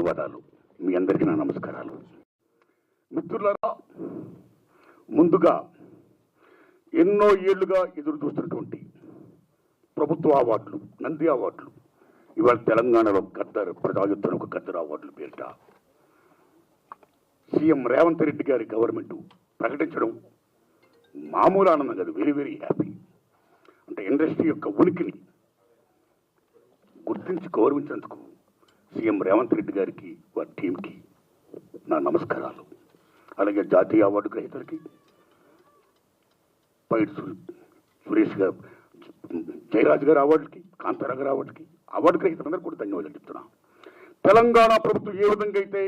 ధన్యవాదాలు. మీ అందరికీ నా నమస్కారాలు. మిత్రులారా ముందుగా ఎన్నో ఏళ్ళుగా ఎదురు చూస్తున్నటువంటి ప్రభుత్వ అవార్డులు నంది అవార్డులు ఇవాళ తెలంగాణలో గద్దర్ ప్రజాయుద్ధం ఒక గద్దర్ అవార్డులు పేరిట సీఎం రేవంత్ రెడ్డి గారి గవర్నమెంట్ ప్రకటించడం మామూలు ఆనందం కాదు వెరీ వెరీ హ్యాపీ అంటే ఇండస్ట్రీ యొక్క ఉనికిని గుర్తించి గౌరవించినందుకు సీఎం రేవంత్ రెడ్డి గారికి వారి టీంకి నా నమస్కారాలు. అలాగే జాతీయ అవార్డు గ్రహీతలకి పైడి సు- సురేష్ గారు జయరాజ్ గారి అవార్డుకి కాంతారా గారి అవార్డుకి అవార్డు గ్రహీతలందరూ కూడా ధన్యవాదాలు చెప్తున్నా. తెలంగాణ ప్రభుత్వం ఏ విధంగా అయితే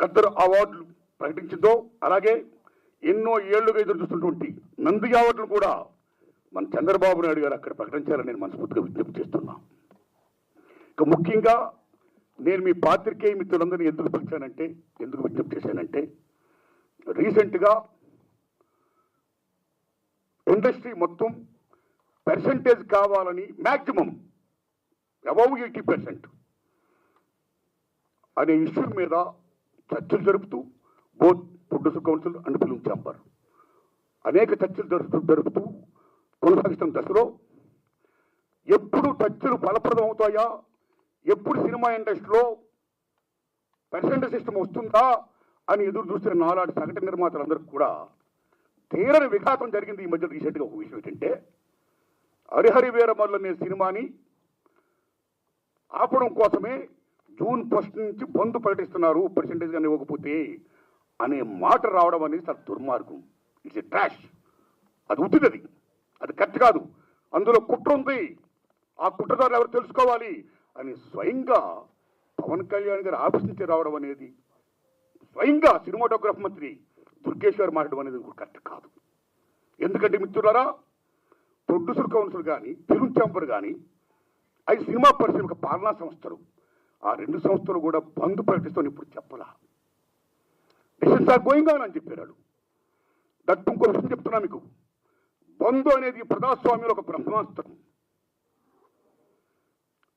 గద్దరు అవార్డులు ప్రకటించిందో అలాగే ఎన్నో ఏళ్ళుగా ఎదురు చూస్తున్నటువంటి నంది అవార్డులు కూడా మన చంద్రబాబు నాయుడు గారు అక్కడ ప్రకటించాలని నేను మనస్ఫూర్తిగా విజ్ఞప్తి చేస్తున్నాను ముఖ్యంగా నేను మీ పాత్రికేయ మిత్రులందరినీ ఎందుకు పిలిచానంటే ఎందుకు విజ్ఞప్తి చేశానంటే రీసెంట్గా ఇండస్ట్రీ మొత్తం పర్సంటేజ్ కావాలని మ్యాక్సిమం అబౌవ్ ఎయిటీ పర్సెంట్ అనే ఇష్యూ మీద చర్చలు జరుపుతూ both producer council and film chamber అనేక చర్చలు జరుపుతూ జరుపుతూ కొనసాగిస్తున్న దశలో. ఎప్పుడు చర్చలు ఫలప్రదం అవుతాయా ఎప్పుడు సినిమా ఇండస్ట్రీలో పర్సెంటేజ్ సిస్టమ్ వస్తుందా అని ఎదురు చూస్తున్న నాలాంటి సగటు నిర్మాతలందరికీ కూడా తీరని విఘాతం జరిగింది ఈ మధ్య రీసెంట్గా ఒక విషయం ఏంటంటే హరిహరి వీరమల్లు అనే సినిమాని ఆపడం కోసమే జూన్ ఫస్ట్ నుంచి బంద్ ప్రకటిస్తున్నారు పర్సెంటేజ్ కానీ ఇవ్వకపోతే అనే మాట రావడం అనేది చాలా దుర్మార్గం. ఇట్స్ ఎ ట్రాష్ అది ఉత్తిది అది. అది కరెక్ట్ కాదు. అందులో కుట్ర ఉంది. ఆ కుట్రదారులు ఎవరు తెలుసుకోవాలి? అని స్వయంగా పవన్ కళ్యాణ్ గారు ఆఫీస్ నుంచి రావడం అనేది స్వయంగా సినిమాటోగ్రఫీ మంత్రి దుర్గేశ్వర్ మాట్లాడడం అనేది కరెక్ట్ కాదు. ఎందుకంటే మిత్రులారా ప్రొడ్యూసర్ కౌన్సిల్ కానీ ఫిల్మ్ ఛాంబర్ కానీ అవి సినిమా పరిశ్రమ పాలనా సంస్థలు. ఆ రెండు సంస్థలు కూడా బంద్ ప్రకటిస్తాను ఇప్పుడు చెప్పలా. డిసిషన్స్ ఆర్ గోయింగ్ ఆన్ అని చెప్పారు వాళ్ళు. దట్ ఇంకో విషయం చెప్తున్నా మీకు. బంధు అనేది ప్రజాస్వామ్యంలో ఒక బ్రహ్మాస్త్రం.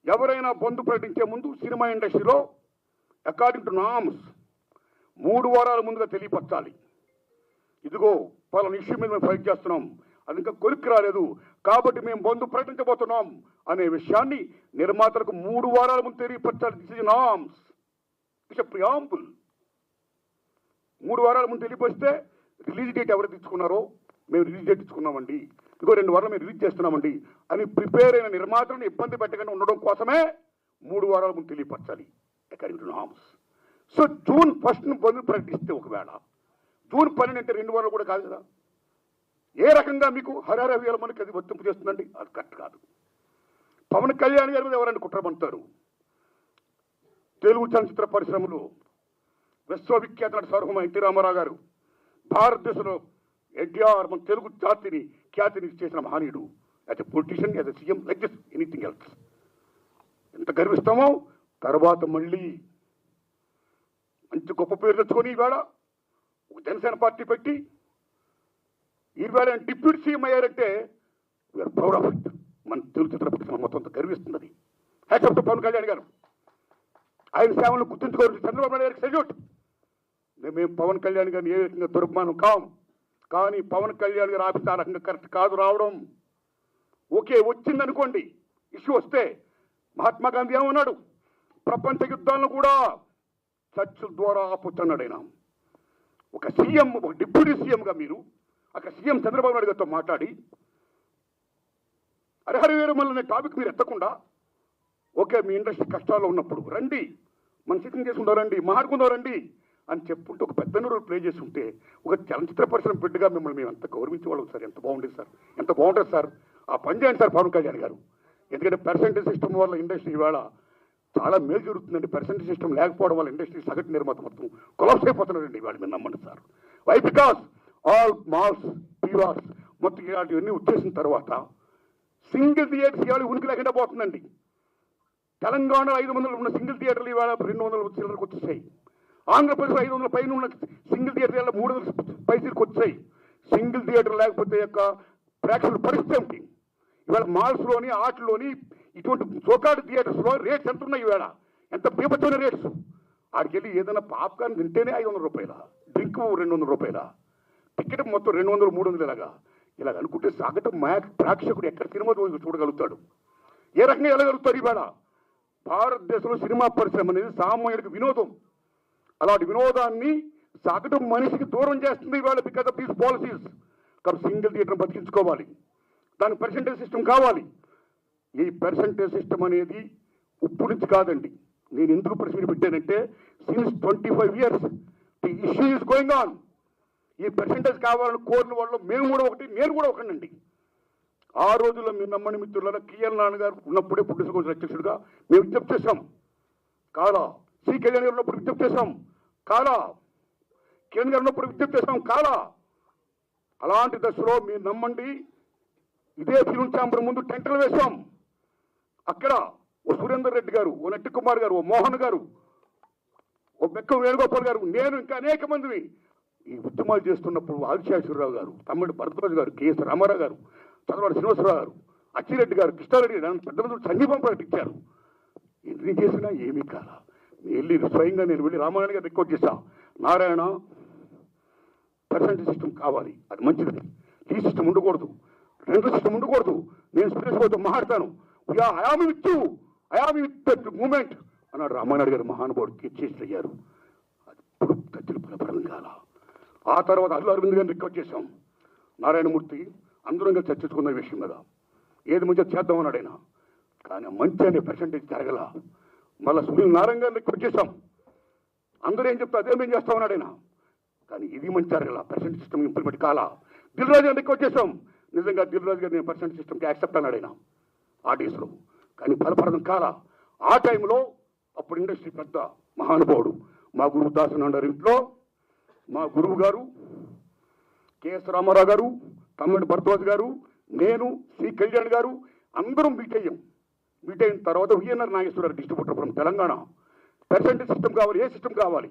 ఎవరైనా బంధు ప్రకటించే ముందు సినిమా ఇండస్ట్రీలో అకార్డింగ్ టు నామ్స్ మూడు వారాల ముందుగా తెలియపరచాలి. ఇదిగో పలానా ఇష్యూ మీద మేము ఫైట్ చేస్తున్నాం. అది ఇంకా కొరికి రాలేదు. కాబట్టి మేము బంధు ప్రకటించబోతున్నాం అనే విషయాన్ని నిర్మాతలకు మూడు వారాల ముందు తెలియపరచాలి. This is norms it's preamble మూడు వారాల ముందు తెలియపరిస్తే రిలీజ్ డేట్ ఎవరు తెచ్చుకున్నారో మేము రిలీజ్ డేట్ ఇచ్చుకున్నామండి ఇంకో రెండు వారాలు మేము రిలీజ్ చేస్తున్నామండి అని ప్రిపేర్ అయిన నిర్మాతలను ఇబ్బంది పెట్టకుండా ఉండడం కోసమే మూడు వారాల ముందు తెలియపరచాలి. According to norms so June ఫస్ట్ను bandh ప్రకటిస్తే ఒకవేళ. జూన్ పన్నెండు అంటే రెండు వారాలు కూడా కాదు కదా. ఏ రకంగా మీకు హరహర వేల మనకి అది వర్తింపు చేస్తుందండి? అది కరెక్ట్ కాదు. పవన్ కళ్యాణ్ గారి మీద ఎవరైనా కుట్రమంటారు తెలుగు చలనచిత్ర పరిశ్రమలో విశ్వవిఖ్యాత నటి సర్వమ ఎన్టీ రామారావు గారు భారతదేశంలో ఎన్టీఆర్ మన తెలుగు జాతిని ఖ్యాతిని చేసిన మహనీయుడు as a politician as a CM like this anything else ఎంత గర్విస్తామో తర్వాత మళ్ళీ మంచి గొప్ప పేరు తెచ్చుకొని ఈవేళ ఒక జనసేన పార్టీ పెట్టి ఈవేళ డిప్యూటీ సీఎం అయ్యారంటే వీఆర్ ప్రౌడ్ ఆఫ్ ఇట్ మన తెలుగు చిత్ర పరిశ్రమ మొత్తం గర్విస్తున్నది. Hats off Pavan Kalyan garu. ఆయన సేవలను గుర్తుంచుకోవాలి చంద్రబాబు నాయుడు గారికి సెల్యూట్ మేము పవన్ కళ్యాణ్ గారిని ఏ రకంగా దుర్మానం కాం కానీ పవన్ కళ్యాణ్ గారు ఆఫీస్ ఆ రకంగా కరెక్ట్ కాదు రావడం. ఓకే వచ్చిందనుకోండి ఇష్యూ వస్తే మహాత్మా గాంధీ ఏమన్నాడు ప్రపంచ యుద్ధాలను కూడా చర్చల ద్వారా ఆపుతున్నాడు ఆయన ఒక సీఎం ఒక డిప్యూటీ సీఎంగా మీరు అక్కడ సీఎం చంద్రబాబు నాయుడు గారితో మాట్లాడి హరిహర వీరమల్ అనే టాపిక్ మీరు ఎత్తకుండా ఓకే మీ ఇండస్ట్రీ కష్టాల్లో ఉన్నప్పుడు రండి మన సిద్ధం చేసుకుందాం రండి మాట్లాడుకుందాం రండి అని చెప్పుంటే ఒక పెద్ద రోల్ ప్లే చేసి ఉంటే ఒక చలనచిత్ర పరిశ్రమ బిడ్డగా మిమ్మల్ని మేము ఎంత గౌరవించేవాళ్ళం సార్? ఎంత బాగుండేది సార్? ఎంత బాగుంటుంది సార్? ఆ పని చేయండి సార్ పవన్ కళ్యాణ్ గారు. ఎందుకంటే పర్సెంటేజ్ సిస్టమ్ వల్ల ఇండస్ట్రీ ఇవాళ చాలా మేలు జరుగుతుందండి. పర్సెంటేజ్ సిస్టమ్ లేకపోవడం వల్ల ఇండస్ట్రీ సగటు నిర్మాత మొత్తం కొలాప్స్ అయిపోతున్నారండి ఇవాళ మీరు నమ్మండి sir. Why because all malls PVRs మొత్తం ఇలాంటివన్నీ వచ్చేసిన తర్వాత సింగిల్ థియేటర్స్ ఇవాళ ఉనికి లేకుండా పోతుందండి. తెలంగాణ ఐదు వందలు ఉన్న సింగిల్ థియేటర్లు ఇవాళ రెండు వందల చిల్లరకు వచ్చేసాయి. ఆంధ్రప్రదేశ్ ఐదు వందల పైన ఉన్న సింగిల్ థియేటర్ మూడు వందల పైసలకు వచ్చాయి సింగిల్ థియేటర్ లేకపోతే యొక్క ప్రేక్షకుల పరిస్థితి ఏమిటి? ఇవాళ మాల్స్లోని ఆటల్లోని ఇటువంటి సోకాడు థియేటర్స్లో రేట్స్ ఎంత ఉన్నాయి ఇవాళ? ఎంత బీభత్సమైన రేట్స్? ఆడికి వెళ్ళి ఏదైనా పాప్కార్న్ తింటేనే ఐదు వందల రూపాయల? డ్రింక్ రెండు వందల రూపాయల? టికెట్ మొత్తం రెండు వందలు మూడు వందలు ఇలాగా ఇలాగ అనుకుంటే సగటు మ్యాక్ ప్రేక్షకుడు ఎక్కడ సినిమా చూసి చూడగలుగుతాడు? ఏ రకంగా వెళ్ళగలుగుతాడు ఇవాళ? భారతదేశంలో సినిమా పరిశ్రమ అనేది సామాన్యుడికి వినోదం. అలాంటి వినోదాన్ని సగటు మనిషికి దూరం చేస్తుంది ఇవాళ బికాస్ ఆఫ్ దీస్ పాలసీస్ కాబట్టి సింగిల్ థియేటర్ బతికించుకోవాలి. దానికి పర్సంటేజ్ సిస్టమ్ కావాలి. ఈ పర్సంటేజ్ సిస్టమ్ అనేది ఇప్పుడు నుంచి కాదండి. నేను ఎందుకు ప్రశ్న పెట్టానంటే since twenty five years the issue is going on ఈ పర్సంటేజ్ కావాలని కోరిన వాళ్ళు మేము కూడా ఒకటి నేను కూడా ఒకటండి. ఆ రోజుల్లో మీ నమ్మని మిత్రులలో కిఎల్ నాన్నగారు ఉన్నప్పుడే పుట్టిన కోసం అధ్యక్షుడిగా మేము విజ్ఞప్తి చేశాం. కాదా? సి. కళ్యాణ్ గారు ఉన్నప్పుడు విజ్ఞప్తి చేశాం. కాలా. కేంద్ర గారు ఉన్నప్పుడు విజ్ఞప్తి చేసాం కాలా. అలాంటి దశలో మీరు నమ్మండి. ఇదే ఫిల్మ్ ఛాంబర్ ముందు టెంటలు వేశాం. అక్కడ ఓ సురేందర్ రెడ్డి గారు ఓ నట్టి కుమార్ గారు ఓ మోహన్ గారు ఓ మెక్క వేణుగోపాల్ గారు నేను ఇంకా అనేక మందిని ఈ ఉద్యమాలు చేస్తున్నప్పుడు ఆదిశాశ్వరరావు గారు తమ్ముడు భరద్వాజ్ గారు కేఎస్ రామారావు గారు చంద్రబాబు శ్రీనివాసరావు గారు అచ్చిరెడ్డి గారు కృష్ణారెడ్డి గారు పెద్ద మంది సందీపం ప్రకటించారు. ఎన్ని చేసినా ఏమీ కాలా. వెళ్ళి స్వయంగా నేను వెళ్ళి రామారాయణ గారు రికార్డ్ చేశాను నారాయణ పర్సెంటేజ్ సిస్టమ్ కావాలి. అది మంచిది. ఈ సిస్టమ్ ఉండకూడదు. రెండు సిస్టమ్ ఉండకూడదు. నేను సురేష్ బాబుతో మాట్లాడతాను. I am with I am with that moment అన్నాడు రామానాయుడు గారు మహానుభావుడు చేసి అయ్యారు. అది ఇప్పుడు తచ్చులు కాల ఆ తర్వాత అల్లు అరవింద్ గారిని రికార్డ్ చేశాం. నారాయణమూర్తి అందరం కలిసి చర్చించుకున్న విషయం కదా. ఏది మంచిగా చేద్దాం అన్నాడు ఆయన. కానీ మంచి అనే పర్సంటేజ్ జరగల. మళ్ళీ సునీల్ నారాయణ గారిని రికార్డ్ చేశాం. అందరూ ఏం చెప్తా అదే మేము చేస్తాం అన్నాడు ఆయన? కానీ ఇది మంచి జరగల పర్సెంట్ సిస్టమ్ ఇంప్లిమెంట్ కాలా? దిల్ రాజు గారిని రిక్వెస్ట్ చేసాం నిజంగా దిల్ రాజు గారిని పర్సెంట్ సిస్టమ్కి యాక్సెప్ట్ అన్నాడు ఆయన. ఆ డేస్లో. కానీ బలపడడం కాలా? ఆ టైంలో అప్పుడు ఇండస్ట్రీ పెద్ద మహానుభావుడు మా గురువు దాసన్ అన్నారు ఇంట్లో. మా గురువు గారు కెఎస్ రామారావు గారు తమ్ముడు భరద్వాజ్ గారు నేను సి కళ్యాణ్ గారు అందరం మీట్ అయ్యాం. మీట్ అయిన తర్వాత VNR Nageswararao distributor from Telangana. Percentage system కావాలి ఏ సిస్టమ్ కావాలి?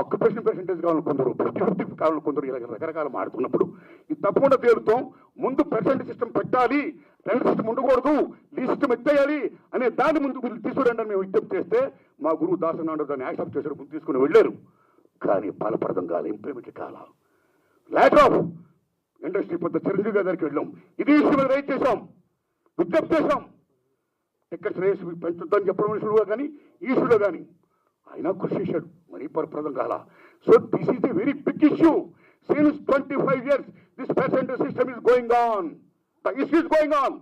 ఆక్యుపేషన్ పర్సెంటేజ్ కావాలని కొందరు ఫిఫ్టీ ఫిఫ్టీ కావాలని కొందరు ఇలా రకరకాల మాడుతున్నప్పుడు ఇది తప్పకుండా తేలుతాం ముందు పర్సెంటేజ్ సిస్టమ్ పెట్టాలి. రెండు సిస్టమ్ ఉండకూడదు. ఈ సిస్టమ్ ఎత్తేయాలి అనే దాని ముందు మీరు తీసుకురండి అని మేము విజ్ఞప్తి చేస్తే మా గురువు దాసనాడు దాన్ని యాక్సెప్ట్ చేశారు ముందు తీసుకుని వెళ్ళారు. కానీ ఫలప్రదం కాదు ఇంప్లిమెంట్ కాల. లేటర్ ఆఫ్ ఇండస్ట్రీ పెద్ద చిరంజీవి గారికి దగ్గరికి వెళ్ళాం. ఇది ఇష్టం రైట్ చేశాం. విజ్ఞప్తి చేశాం. టికెట్స్ శ్రేయస్సు పెంచుద్దని చెప్పడం మనుషులుగా కానీ ఈశ్వరులో కానీ. ఆయన కృషి చేశాడు. మరీ పరప్రదం కాల. So this is a very big issue since twenty five years this percentage system is going on the issue is going on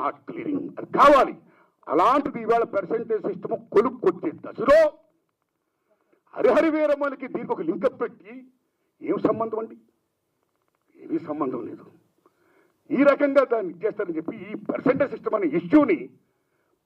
not clearing అది కావాలి. అలాంటిది ఇవాళ పర్సెంటేజ్ సిస్టమ్ కొలుక్కొచ్చే దశలో హరిహరి వీరమ్మలకి దీనికి ఒక లింకప్ పెట్టి ఏం సంబంధం అండి? ఏమీ సంబంధం లేదు. ఈ రకంగా దాన్ని చేస్తారని చెప్పి ఈ పర్సెంటేజ్ సిస్టమ్ అనే ఇష్యూని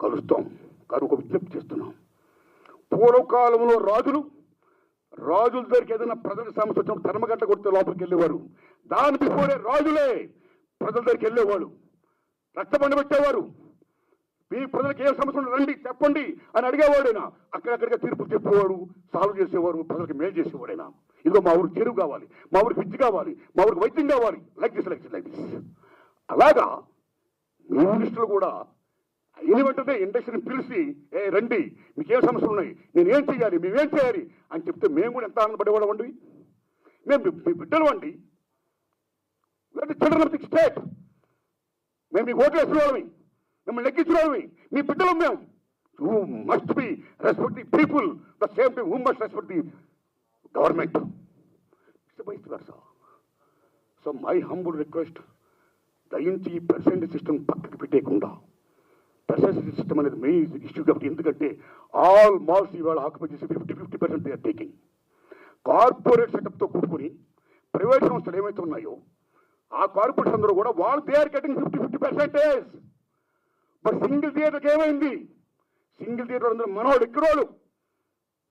కలుస్తాం. కానీ ఒక విజ్ఞప్తి చేస్తున్నాం. పూర్వకాలంలో రాజులు రాజుల దగ్గరికి ఏదైనా ప్రజల సమస్య వచ్చినప్పుడు ధర్మగంట కొడితే లోపలికి వెళ్ళేవారు. దాని బిఫోరే రాజులే ప్రజల దగ్గరికి వెళ్ళేవాడు రక్తబండి పెట్టేవారు. మీ ప్రజలకు ఏ సమస్య రండి చెప్పండి అని అడిగేవాడైనా అక్కడక్కడిగా తీర్పు చెప్పేవాడు సాల్వ్ చేసేవారు ప్రజలకు మేలు చేసేవాడైనా ఇదిగో మా ఊరికి చెరువు కావాలి మా ఊరికి విద్య కావాలి మా ఊరికి వైద్యం కావాలి. Like this like this like this. అలాగా మినిస్టర్లు కూడా అయిన ఇండస్ట్రీని పిలిచి ఏ రండి మీకేం సమస్యలు ఉన్నాయి? నేను ఏం చేయాలి? మేమేం చేయాలి? అని చెప్తే మేము కూడా ఎంత ఆనందపడేవాళ్ళం అండి? మేము మీ- బిడ్డలు అండి. Children of the state. మేము మీకు ఓట్లు వేసిన మిమ్మల్ని లెక్కించిన మీ బిడ్డలు మేము. You must be respect the people the same time who must respect the government so my humble request దయించి ఈ పర్సెంట్ సిస్టమ్ పక్కకి పెట్టేయకుండా పర్సెంట్ సిస్టమ్ అనేది మెయిన్ ఇష్యూ కాబట్టి ఎందుకంటే ఆల్ మాల్స్ ఇవాళ ఆక్యుపై చేసి fifty fifty percent are taking corporate సెటప్తో కూడుకుని ప్రైవేట్ సంస్థలు ఏమైతే ఉన్నాయో ఆ కార్పొరేట్స్ అందరూ కూడా వాళ్ళు they are getting fifty fifty percentage but single థియేటర్కి ఏమైంది? సింగిల్ థియేటర్ అందరూ మనవాడు ఎక్కడోళ్ళు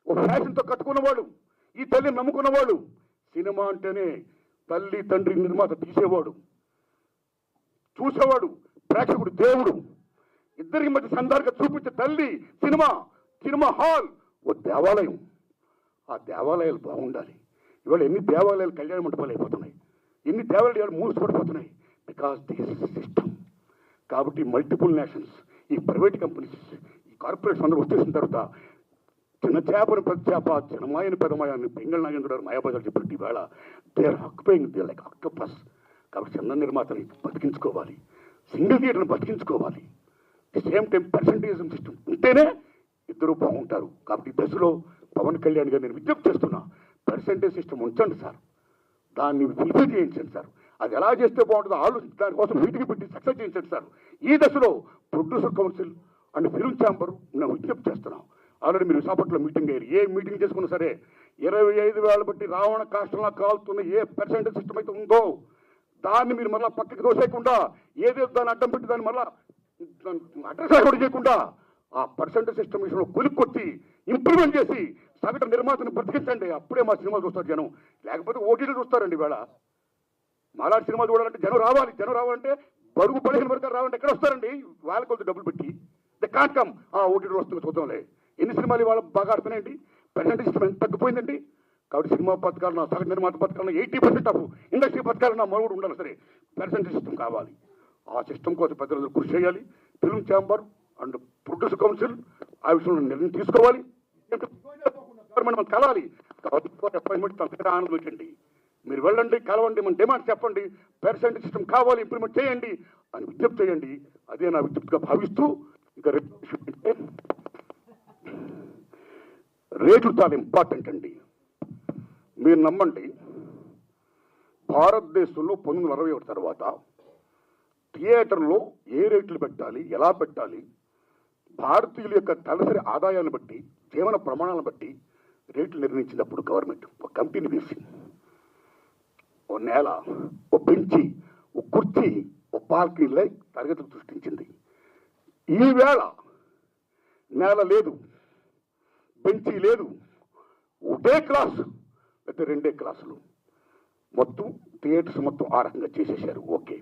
ఓ ఫ్యాషన్తో కట్టుకున్నవాడు ఈ తల్లి నమ్ముకున్నవాడు సినిమా అంటేనే తల్లి తండ్రి నిర్మాత తీసేవాడు. చూసేవాడు ప్రేక్షకుడు దేవుడు. ఇద్దరికి మధ్య సందర్గా చూపించే తల్లి సినిమా సినిమా హాల్ ఓ దేవాలయం. ఆ దేవాలయాలు బాగుండాలి. ఇవాళ ఎన్ని దేవాలయాలు కళ్యాణ మండపాలు అయిపోతున్నాయి. ఎన్ని దేవాలయాలు మూసిపడిపోతున్నాయి బికాస్ దిస్ సిస్టమ్ కాబట్టి మల్టిపుల్ నేషన్స్ ఈ ప్రైవేట్ కంపెనీస్ ఈ కార్పొరేట్స్ అందరూ వచ్చేసిన తర్వాత చిన్న చేపను పెద్ద చేప చిన్నమాయని పెదమాయని బెంగళ నాగేంద్ర మాయాబజార్ చెప్పినట్టు ఈవేళ they are they like octopus కాబట్టి చిన్న నిర్మాతని బతికించుకోవాలి. సింగిల్ థియేటర్ని బతికించుకోవాలి. The same time percentage system ఉంటేనే ఇద్దరు బాగుంటారు. కాబట్టి ఈ దశలో పవన్ కళ్యాణ్ గారు నేను విజ్ఞప్తి చేస్తున్నా పర్సంటేజ్ సిస్టమ్ ఉంచండి సార్. దాన్ని ఫుల్ఫిల్ చేయించండి సార్. అది ఎలా చేస్తే బాగుంటుందో ఆలోచించి దానికోసం మీటింగ్ పెట్టి సక్సెస్ చేయించండి సార్. ఈ దశలో producer council and film chamber నేను విజ్ఞప్తి చేస్తున్నాం. ఆల్రెడీ మీరు విశాఖపట్నంలో మీటింగ్ అయ్యారు. ఏ మీటింగ్ చేసుకున్నా సరే ఇరవై ఐదు వేల బట్టి రావణ కాష్టంలా కాలుతున్న ఏ పర్సెంటేజ్ సిస్టమ్ అయితే ఉందో దాన్ని మీరు మళ్ళీ పక్కకి దోసేయకుండా ఏదో దాన్ని అడ్డం పెట్టి దాన్ని మళ్ళీ అడ్రస్ కూడా చేయకుండా ఆ పర్సెంటేజ్ సిస్టమ్ విషయంలో కొలుక్కొట్టి ఇంప్రూవ్మెంట్ చేసి సగటు నిర్మాతను బ్రతికించండి. అప్పుడే మా సినిమా చూస్తారు జనం. లేకపోతే ఓటీలు చూస్తారండి ఇవాళ. మాలాంటి సినిమా చూడాలంటే జనం రావాలి. జనం రావాలంటే బరువు పదిహేను వరకు రావాలంటే ఎక్కడ వస్తారండి? వాళ్ళ కొద్ది డబ్బులు పెట్టి. ద కాట్ కమ్. ఆ ఓటీలు వస్తుంది చూద్దాంలే. ఎన్ని సినిమాలు ఇవాళ బాగా ఆడుతున్నాయండి? పర్సెంట్ సిస్టమ్ ఎంత తగ్గిపోయిందండి? కాబట్టి సినిమా పథకాలు నా సగటు నిర్మాత పథకాలను ఎయిటీ పర్సెంట్ ఆఫ్ ఇండస్ట్రీ పథకాలు నా మనుగుడు ఉండాలి సరే. పర్సెంట్ సిస్టమ్ కావాలి. ఆ సిస్టమ్ కోసం పెద్ద రోజులు కృషి చేయాలి. Film chamber and producer council ఆ విషయంలో నిర్ణయం తీసుకోవాలి. మనం కలవాలి. కాబట్టి అపాయింట్మెంట్ తప్పకుండా ఆనందించండి. మీరు వెళ్ళండి కలవండి మన డిమాండ్ చెప్పండి. పర్సెంట్ సిస్టమ్ కావాలి ఇంప్లిమెంట్ చేయండి అని విజ్ఞప్తి చేయండి. అదే నా విజ్ఞప్తిగా భావిస్తూ ఇంకా రేపు రేట్లు చాలా ఇంపార్టెంట్ అండి. మీరు నమ్మండి భారతదేశంలో పంతొమ్మిది వందల అరవై ఒకటి తర్వాత థియేటర్లో ఏ రేట్లు పెట్టాలి ఎలా పెట్టాలి భారతీయుల యొక్క తలసరి ఆదాయాన్ని బట్టి జీవన ప్రమాణాలను బట్టి రేట్లు నిర్ణయించినప్పుడు గవర్నమెంట్ ఒక కంపెనీ వేసి ఓ నేల ఓ బెంచి ఓ కుర్చీ ఓ పార్కింగ్లై తరగతులు సృష్టించింది. ఈవేళ నేల లేదు బెంచి లేదు ఒకటే క్లాసు లేకపోతే రెండే క్లాసులు. మొత్తం థియేటర్స్ మొత్తం ఆ రకంగా చేసేసారు ఓకే.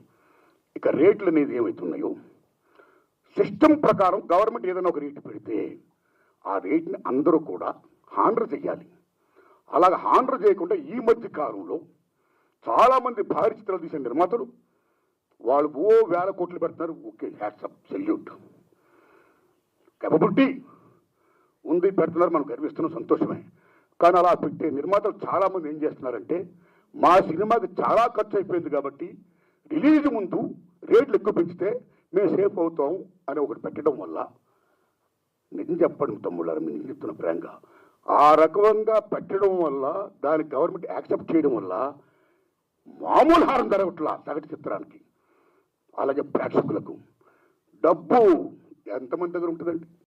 రేట్లు అనేది ఏమవుతున్నాయో సిస్టమ్ ప్రకారం గవర్నమెంట్ ఏదైనా ఒక రేటు పెడితే ఆ రేట్ని అందరూ కూడా హాండర్ చేయాలి అలాగ హాండర్ చేయకుండా ఈ మధ్య కాలంలో చాలామంది భారీ చిత్రాలు తీసిన నిర్మాతలు వాళ్ళు ఓ వేల కోట్లు పెడుతున్నారు. Okay hats off salute. కెపబిలిటీ ఉంది పెడుతున్నారు మనం గర్విస్తున్నాం సంతోషమే. కానీ అలా పెట్టే నిర్మాతలు చాలామంది ఏం చేస్తున్నారంటే మా సినిమాకి చాలా ఖర్చు అయిపోయింది కాబట్టి రిలీజ్ ముందు రేట్లు ఎక్కువ పెంచితే మేము సేఫ్ అవుతాం అని ఒకటి పెట్టడం వల్ల నిజం చెప్పండి తమ్ముళ్ళారు మీ నిజం చెప్తున్న ప్రేంగా ఆ రకంగా పెట్టడం వల్ల దాన్ని గవర్నమెంట్ యాక్సెప్ట్ చేయడం వల్ల మామూలు హారం జరగట్లా సగటు చిత్రానికి అలాగే ప్రేక్షకులకు డబ్బు ఎంతమంది దగ్గర ఉంటుందండి?